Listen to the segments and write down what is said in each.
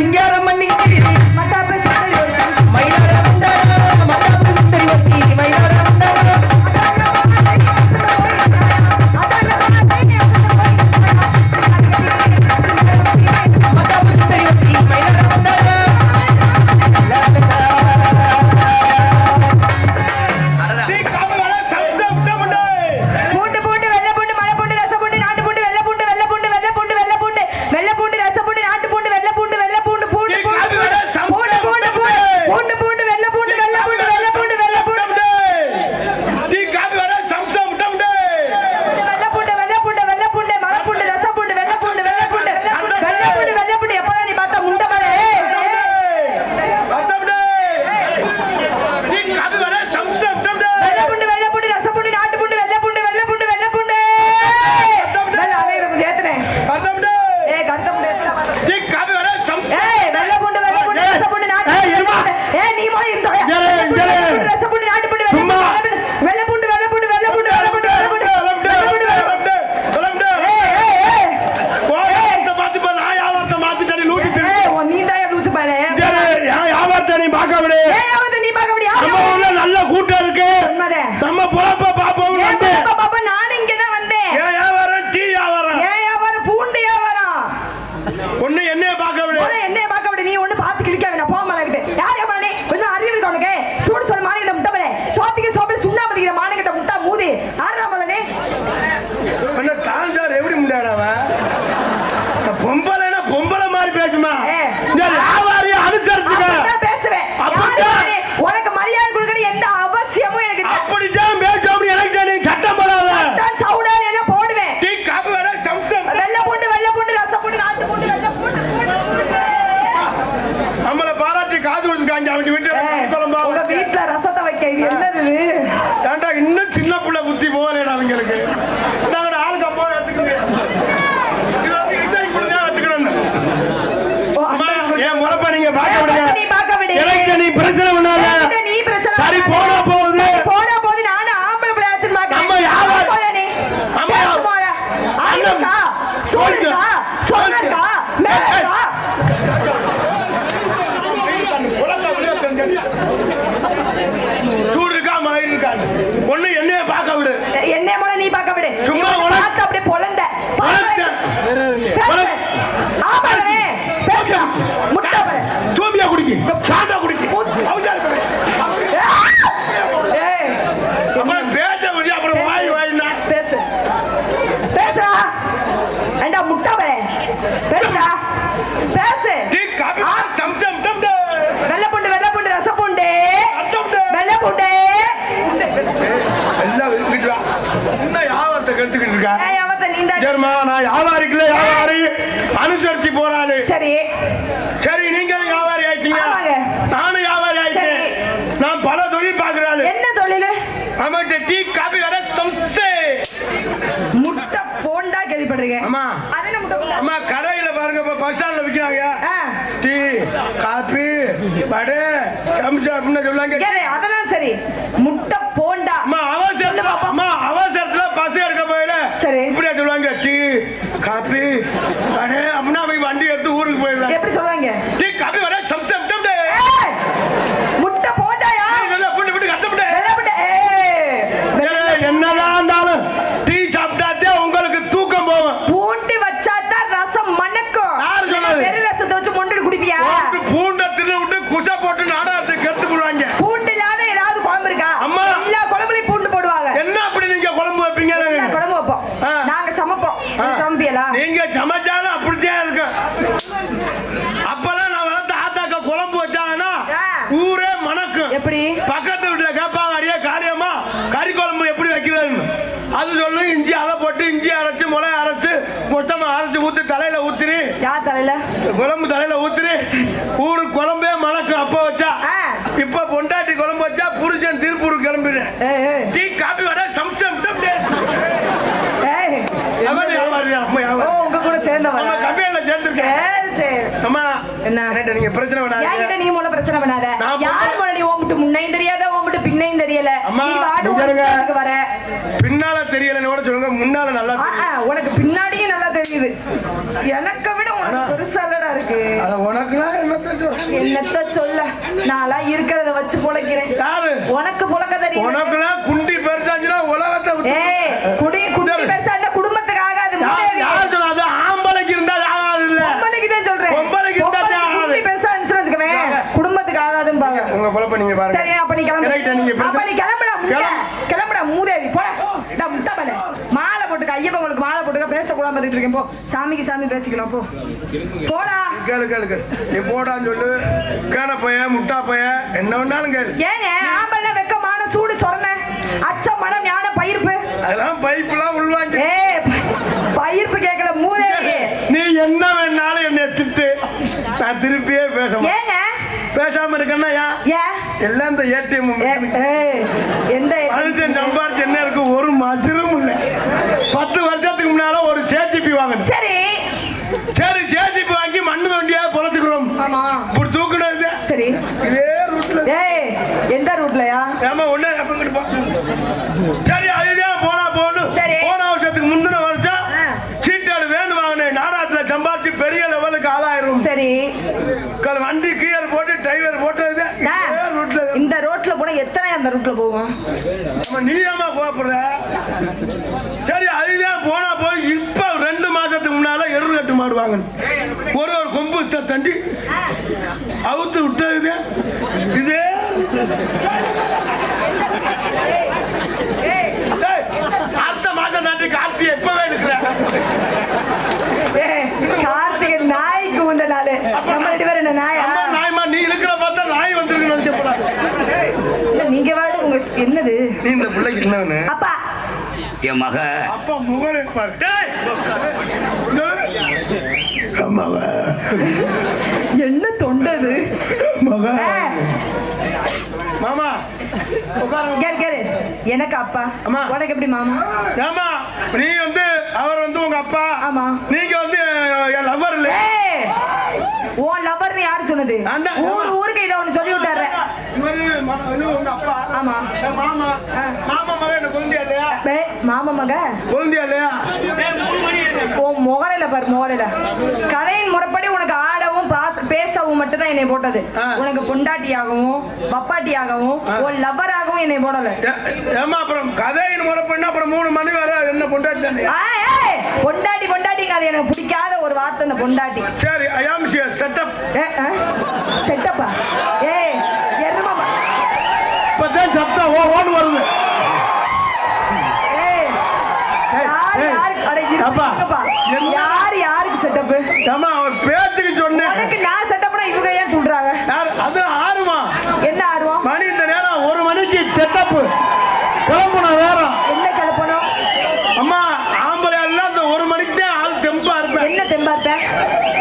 சிங்காரம் பண்ணி பிரச்சனை அனுசரிச்சு போறாரு. சரி. சரி நீங்க வியாபாரி ஆயிட்டீங்க நானும் வியாபாரி ஆயிட்டேன். நான் பல தொழில் பாக்குறாரு என்ன தொழில்? அவன்கிட்ட டீ காபி கடை சம்சே. முட்டை போண்டா கேள்விப்படுறீங்க ஆமா ஆமா கடையில பாருங்க இப்ப பஸ் ஸ்டாண்ட்ல விற்கிறாங்க டீ காபி வடை சம்சா அப்படின்னு சொல்லுவாங்க. அதெல்லாம் சரி. முட்டை போண்டா. அவசரம். அவசரம். happy. பண்ண முன்னையும் தெரியாத ஓம்பிட்டு பின்னையும் தெரியல. நீ வாடு வர. பின்னால தெரியலன்னு சொல்லுங்க முன்னால நல்லா உனக்கு பின்னாடியும் நல்லா தெரியுது. எனக்கு விட உனக்கு இருக்கு. என்னத்த சொல்ல? நான்லாம் இருக்கிறத வச்சு புழைக்கிறேன். உனக்கு புழக்க தெரியும் உனக்குலாம் குண்டி பெருசாச்சுன்னா உலகத்தை குடி குண்டி பெருசா பேசக்கூடாம பார்த்துட்டு இருக்கேன். போ. சாமிக்கு சாமி பேசிக்கலாம் போ. போடா. கேளு கேளு கேளு. நீ போடான்னு சொல்லு. கேன பைய முட்டா பைய என்ன வேணாலும் கேளு. ஏங்க ஆம்பளை வெக்கமான சூடு சொரண. அச்சம் மனம் ஞான பயிர்ப்பு. அதெல்லாம் பைப்புலாம் உள்வாங்கி. ஏ பயிர்ப்பு கேட்கல மூதேவி. நீ என்ன வேணாலும் என்னை திட்டு. நான் திருப்பியே பேச ஏங்க? பேசாம இருக்கேன்னா ஏன் எல்லாம் இந்த ஏடிஎம் எந்த மனுஷன் சம்பாரிச்சு என்ன இருக்கு? ஒரு மசரும் இல்ல பத்து வருஷத்துக்கு முன்னால ஒரு சேஜிபி வாங்கணும் சரி. சரி சேஜிபி வாங்கி மண்ணு வண்டியா பொழைச்சுக்கிறோம். ஆமா. இப்படி தூக்குனது சரி. இதே ரூட்ல ஏய் எந்த ரூட்லயா ஏமா ஒண்ணே அப்பங்கிட்டு போ. சரி அதுதான் போனா போகணும் சரி. போன வருஷத்துக்கு முந்தின வருஷம். சீட்டாடு வேணும் வாங்கினேன். நாடகத்துல சம்பாரிச்சு பெரிய லெவலுக்கு ஆளாயிரும். சரி. வண்டி கீழர் போட்டு டிரைவர் ரூட்ல இந்த ரோட்ல போனா எத்தனை அந்த ரூட்ல போவோம் நம்ம நீ ஏமா கோபப்படுற சரி அதுதான் போனா போய் இப்ப ரெண்டு மாசத்துக்கு முன்னால எருள் கட்டு மாடு வாங்கணும் ஒரு ஒரு கொம்பு தண்டி அவுத்து விட்டது இதே. அடுத்த மாசம் தாண்டி கார்த்தி எப்பவே கார்த்திகை நாய்க்கு உந்த நாளு. நம்ம ரெண்டு பேரும் என்ன நாயா? அம்மா நாய்மா நீ இருக்கிற பார்த்தா நாய் வந்திருக்கு நினைச்சப்படாது இல்ல நீங்க வாடு உங்க என்னது? நீ இந்த பிள்ளைக்கு என்னன்னு? அப்பா. என் மக. அப்பா முகரை பாரு. டேய் மக. என்ன தொண்டது? மக. மாமா எனக்கு அப்பா. உனக்கு எப்படி மாமா? ஏமா நீ வந்து அவர் வந்து உங்க அப்பா. ஆமா. நீங்க வந்து என் லவர் இல்ல உன் லவர்னு யாரு சொன்னது. ஊர் ஊருக்கு இதை ஒண்ணு சொல்லி விட்டாரு ஆமா. மாமா. மாமா மகன் என்ன குழந்தையா இல்லையா? மாமா மக. குழந்தையா இல்லையா? உன் முகரையில பாரு முகரையில கதையின் முறைப்படி உனக்கு ஆடவும் பாச- பேசவும் மட்டும் தான் என்னை போட்டது. உனக்கு பொண்டாட்டியாகவும் பப்பாட்டியாகவும் உன் லவ்வராகவும் என்னை போடல. ஏ- ஏம்மா அப்புறம் கதையின் அப்புறம் மூணு மணி வர என்ன பொண்டாட்டி தானே? பொண்டாட்டி பொண்டாட்டிங்க அது எனக்கு பிடிக்காத ஒரு வார்த்தை அந்த பொண்டாட்டி. சரி செட்டப் ஆ? செட்டப்பா ஏய் எருமா இப்பதான் சத்தம் ஓ ஓடு வருது. யார் யாருக்கு செட்டப் ஏம்மா அவர் பேச்சுக்கு சொன்னேன். உனக்கு நான் செட்டப்னா இவங்க ஏன் துள்றாங்க அது ஆறுமா? என்ன ஆர்வம் மணி இந்த நேரம் ஒரு மணிக்கு செட்டப் கிளம்பணும் நேரம். என்ன கலப்பணும் அம்மா ஆம்பளை எல்லாம் இந்த ஒரு மணிக்கு தான் ஆள் தெம்பா இருப்பேன். என்ன தெம்பா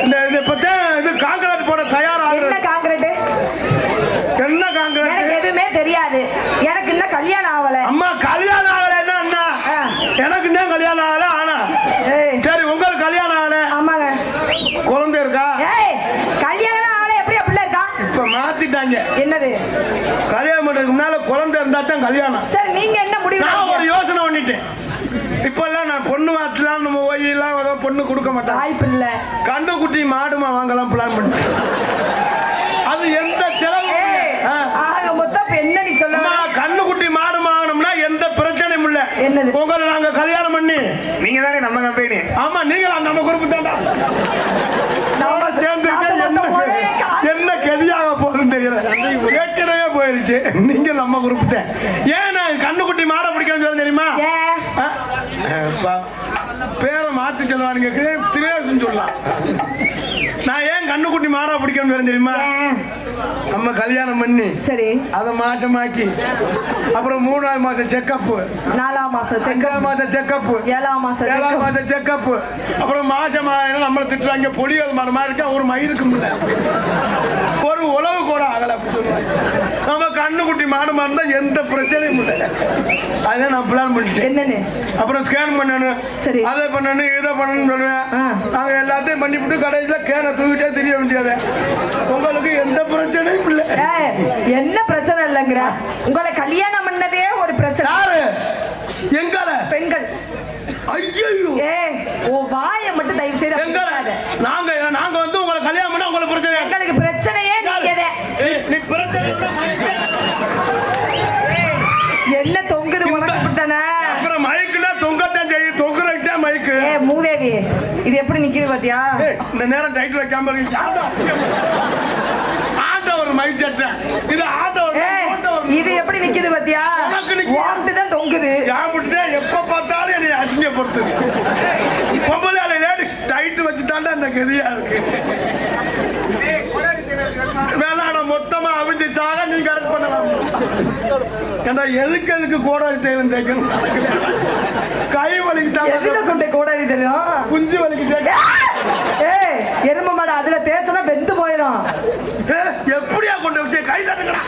இந்த இது இப்பதான் இது காங்கிரட் போட என்ன தயாராகிறது காங்கிரட் என்ன எனக்கு காங்கிரட் எதுவுமே தெரியாது எனக்கு இன்னும் கல்யாணம் ஆகல அம்மா கல்யாணம் ஆகல என்ன அண்ணா ஆ. எனக்கு தான் கல்யாணம் ஆகல ஆனா ஏய் சரி உங்களுக்கு கல்யாணம் ஆகல ஆமாங்க குழந்தை இருக்கா ஏய் கல்யாணம் ஆகல எப்படி அப்படில இருக்கா இப்ப மாத்திட்டாங்க என்னது கல்யாணம் பண்றதுக்கு முன்னால குழந்தை இருந்தா தான் கல்யாணம். சரி நீங்க என்ன முடிவு நான் ஒரு? யோசனை பண்ணிட்டேன். இப்பெல்லாம் நான் பொண்ணு வாத்தலாம் நம்ம போய் எல்லாம் ஏதோ பொண்ணு கொடுக்க மாட்டேன். வாய்ப்பு இல்ல. கண்டு குட்டி மாடுமா வாங்கலாம் பிளான் பண்ணிட்டேன். அது எந்த செலவு. ஆக மொத்தம் என்ன நீ சொல்ல அம்மா, வர? கண்ணு குட்டி மாடு வாங்கணும்னா எந்த பிரச்சனையும் இல்ல. என்னது? உங்களை நாங்க கல்யாணம் பண்ணி. நீங்க தானே நம்ம கம்பெனி ஆமா நீங்களா நம்ம குரூப் தான்டா. நம்ம சேர்ந்துக்கிட்டு நாசமா என்ன ஒரே கா- என்ன கெதியாக போகுதுன்னு தெரியல போயிருச்சு நீங்க நம்ம குரூப் தான். ஏன் நான் கண்ணுக்குட்டி மாட பிடிக்கணும்னு சொல்ல தெரியுமா? பேரை மாத்தி சொல்லுவானுங்க. திரேசன் சொல்லலாம். நான் ஏன் கண்ணுக்குட்டி மாடா பிடிக்கணும்னு தெரியுமா? நம்ம கல்யாணம் பண்ணி சரி. அதை மாசமாக்கி. அப்புறம் மூணாவது மாசம் செக்கப் நாலாம் மாசம் செக் அஞ்சாவது மாசம் செக்கப் ஏழாம் மாசம் ஏழாவது check-up. மாசம் செக்கப் அப்புறம் மாசம் நம்மளை திட்டுவாங்க. பொடியல் மரம் மாதிரி இருக்கா? ஒரு மயிருக்கு முடியல ஒரு உழவு கூட ஆகல அப்படி சொல்லுவாங்க. நம்ம கண்ணுக்குட்டி மாடு இருந்தா எந்த பிரச்சனையும் இல்லை. அதான் நான் பிளான் பண்ணிட்டேன். என்னன்னு? அப்புறம் ஸ்கேன் பண்ணணும் சரி. அதை பண்ணணும் இதை பண்ணணும்னு சொல்லுவேன். ஆ. நாங்க எல்லாத்தையும் பண்ணிவிட்டு கடைசியில் கேனை தூக்கிட்டே தெரிய வேண்டியது. உங்களுக்கு எந்த பிரச்சனையும் இல்லை. என்ன பிரச்சனை இல்லைங்கிற? உங்களை கல்யாணம் பண்ணதே ஒரு பிரச்சனை. யாரு? எங்கால பெண்கள். ஐயோ ஏ உன் வாயை மட்டும் தயவு செய்து என்ன தொங்குது உனக்கு இப்படித்தானே? அப்புறம் மைக்குனா தொங்கத்தான் செய்யும். தொங்குறதுக்கு தான் மைக்கு. ஏ மூதேவி இது எப்படி நிக்குது பாத்தியா? இந்த நேரம் டைட்டில் வைக்காம ஆட்டோ ஒரு மைக் சட்டை இது ஆட்டோ இது எப்படி நிக்குது பாத்தியா? வார்த்தை தான் தொங்குது. ஏன் தான் எப்ப பார்த்தாலும் என்னை அசிங்கப்படுத்துது. பொம்பளை லேடிஸ் டைட்டு வச்சு தாண்டா அந்த கதியா இருக்கு. ஏண்டா எதுக்கு எதுக்கு கோடாரி தைலம் தேய்க்கணும்? கை எதுல வலிக்கிட்டாங்க கொண்டு கோடாரி தெரியும் குஞ்சு வலிக்கு தேய்க்க ஏய் எரும மாடு அதுல தேய்ச்சனா வெந்து போயிடும் ஏய், எப்படியா கொண்டு வச்சு? கை தட்டுக்கடா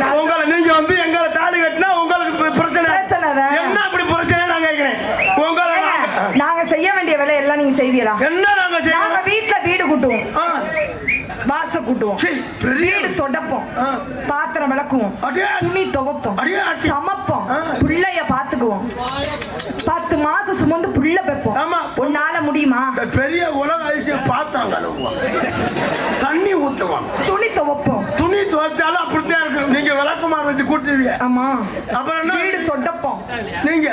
நான் உங்களை நீங்க வந்து எங்களை தாலி கட்டினா உங்களுக்கு பிர- பிரச்சனை. பிரச்சனை தான். என்ன அப்படி பிரச்சனை நான் கேட்கிறேன் உங்களை ஏங்க, நாங்க- நாங்க செய்ய வேண்டிய வேலை எல்லாம் நீங்க செய்வீரா என்ன நாங்க நாங்க செய்யணும் வீட்ல வீடு கூட்டுவோம். ஆ, வாச கூட்டுவோம் வீடு தொடப்போம். பாத்திரம் விளக்குவோம். துணி துவைப்போம். சமைப்போம். பிள்ளைய பாத்துக்குவோம். பத்து மாசம் சுமந்து புள்ள பெப்போம். உன்னால முடியுமா? பெரிய உலக அதிசயம் பார்த்தாங்க தண்ணி ஊத்துவான் துணி துவைப்போம். துணி துவைச்சாலும் அப்படித்தான் இருக்கு. நீங்க விளக்குமாறு வச்சு கூட்டுவீங்க. ஆமா. அப்புறம் என்ன? வீடு தொடப்போம் நீங்க.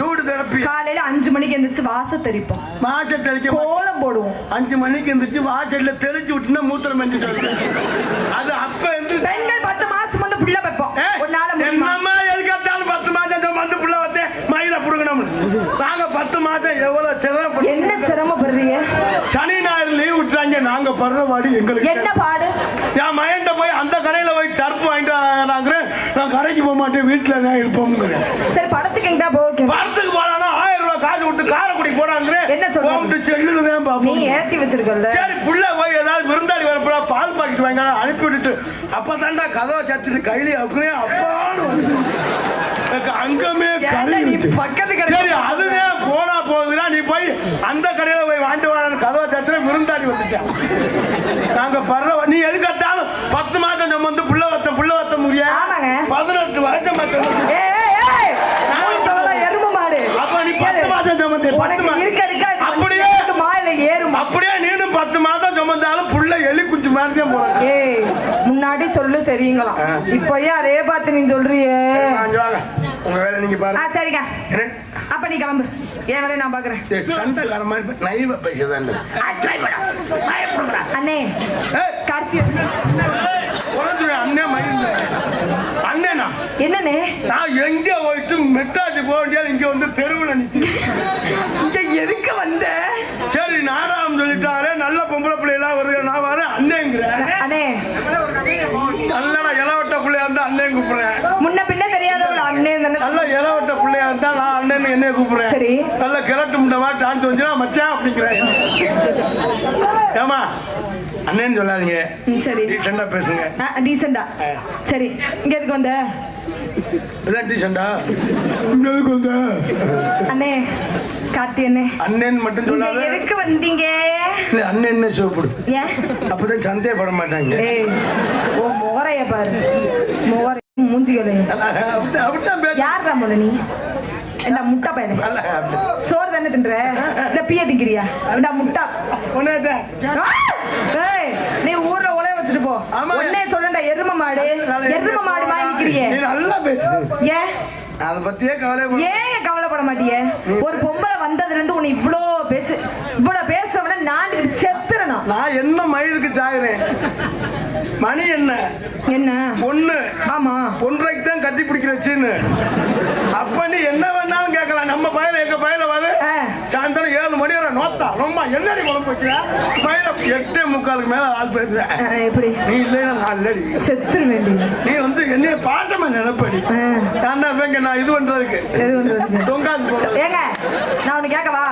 தூடு திறப்பி காலையில அஞ்சு மணிக்கு எந்திரிச்சு வாச தெளிப்போம். வாசல் தெளிக்க கோலம் போடுவோம். அஞ்சு மணிக்கு எந்திரிச்சு வாசல்ல தெளிச்சு விட்டுனா மூத்திரம் வருது அது அப்ப எந்திரிச்சு பெண்கள் பத்து மாசம் சுமந்து புள்ள ஏய், உன்னால முடியுமா? என்னம்மா எதுக்கத்தாலும் பத்து மாசம் வந்து புள்ள வச்சு மயில புடுங்கணும் நாங்க பத்து மாசம் எவ்வளவு சிரமப்பட்டு என்ன சிரமப்படுறீங்க? நாங்க படுற வாடி எங்களுக்கு என்ன பாடு? என் மயன்ட்ட போய் அந்த கடையில போய் சருப்பு வாங்கிட்டு வாங்குறேன் நான் கடைக்கு போக மாட்டேன் வீட்டுல தான் இருப்போம்ங்கிறேன். சரி படத்துக்கு எங்கடா போக படத்துக்கு போனா ஆயிரம் ரூபாய் காசு விட்டு காரைக்குடி போறாங்கிறேன். என்ன சொல்ற? போட்டு செல்லுல தான் நீ பாப்போம் ஏத்தி வச்சிருக்கல சரி புள்ள போய் ஏதாவது விருந்தாளி வரப்போ பால் பாக்கெட் வாங்க அனுப்பி விட்டுட்டு. அப்ப தாண்டா கதவை சத்திட்டு கையில அப்படியே அப்பான்னு அங்கமே கறி. பக்கத்து சரி அதுவே போனா போகுதுன்னா நீ போய் அந்த கடையில போய் வாங்கிட்டு வாங்க கதவை சத்திர விருந்தாளி வந்துட்டான். நாங்க படுற நீ எது கட்டாலும் பத்து மாதம் சுமந்து புள்ள வத்த புள்ள வத்த முடியாது. பதினெட்டு வருஷம் அப்படியே வந்து அப்படியே நீனும் பத்து மாதம் சுமந்தாலும் புள்ள எலி குஞ்சு மாதிரி தான் போறாங்க. முன்னாடி சொல்லு சரிங்களாம். ஆ. இப்போ ஏன் அதே பார்த்து நீ சொல்றியே. உங்க வேலை நீங்க பாருங்க. சரிங்க? அப்ப நீ கிளம்பு. வேலையை நான் பாக்குறேன் சண்டைக்கார மாதிரி பே- நைவ பேசுதான் அண்ணே கார்த்தி அண்ணே மயில் அண்ணேனா என்னண்ணே? நான் எங்க போயிட்டு மெட்ராஜ் போக வேண்டியது இங்க வந்து தெருவில் நிற்கிறேன் இங்க எதுக்கு வந்த? சரி நாடகம் சொல்லிட்டாரே நல்ல பொம்பளை பிள்ளைலாம் வருது. நான் வரேன் அண்ணேங்கிறேன் அண்ணே. நல்லடா இளவட்ட பிள்ளையா இருந்தா அண்ணன் கூப்பிடுறேன். முன்ன பின்ன தெரியாதவள அண்ணே தானே நல்ல இளவட்ட பிள்ளையா இருந்தா நான் அண்ணன் என்னைய கூப்பிடுறேன். சரி. நல்ல கிழட்டு முண்டை மாதிரி டான்ஸ் மச்சான் அப்படிங்கிறேன். ஏமா அண்ணன் சொல்லாதீங்க. சரி. டீசெண்டா பேசுங்க. டீசெண்டா சரி இங்க எதுக்கு வந்த? இதான் டீசெண்டா இங்க எதுக்கு வந்த? அண்ணே கார்த்தி அண்ணே. அண்ணன் மட்டும் சொல்லாத. எதுக்கு வந்தீங்க? இல்ல அண்ணன் சோப்பிடு அப்பதான் சந்தேகப்பட மாட்டாங்க. ஏய் ஓ மோரைய பாரு. மோரை மூஞ்சிகளே அப்படி- அப்படித்தான் பேச யார்ரா முத நீ? என்ன முட்டை பையனே. சோறு தானே தின்ற? இந்த பிய திங்கிறியா? இந்த முட்டா! ஏய் நீ ஊர்ல உலைய வச்சுட்டு போ. உடனே சொல்லண்டா எரும மாடு. எரும மாடு வாங்கி நிக்கிறியே நீ நல்லா பேசு. ஏன்? அதை பத்தியே கவலை ஏன் கவலைப்பட மாட்டியே? ஒரு பொம்பளை வந்ததுல இருந்து உன்னை இவ்ளோ பேச்சு இவ்ளோ பேசுறவன நான் செத்துறணும். நான் என்ன மயிலுக்கு சாகுறேன்? மணி என்ன? என்ன? பொண்ணு. ஆமா. ஒன்றைக்கு தான் கட்டி பிடிக்கிறச்சுன்னு அப்ப நீ என்ன வேணாலும் கேட்கலாம் நம்ம பயில எங்க பயில வரு ஆ. சாயந்தரம் ஏழு மணி ரொம்ப என்னடி குழம்பு வைக்கிறா? எட்டே முக்காலுக்கு மேல ஆள் போயிருந்த. எப்படி? நீ இல்லைன்னா நான் இல்லடி. செத்துரு வேண்டி நீ வந்து என்னைய பாட்டமா நினைப்படி. ஆ. நான் இது பண்றதுக்கு? எது பண்றதுக்கு? டொங்காசு போடுறது. ஏங்க நான் உனக்கு கேட்கவா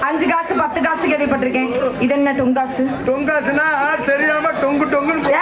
அஞ்சு காசு பத்து காசு கேள்விப்பட்டிருக்கேன். இது என்ன டுங்காசு டொங்காசுனா தெரியாம டொங்கு டொங்குன்னு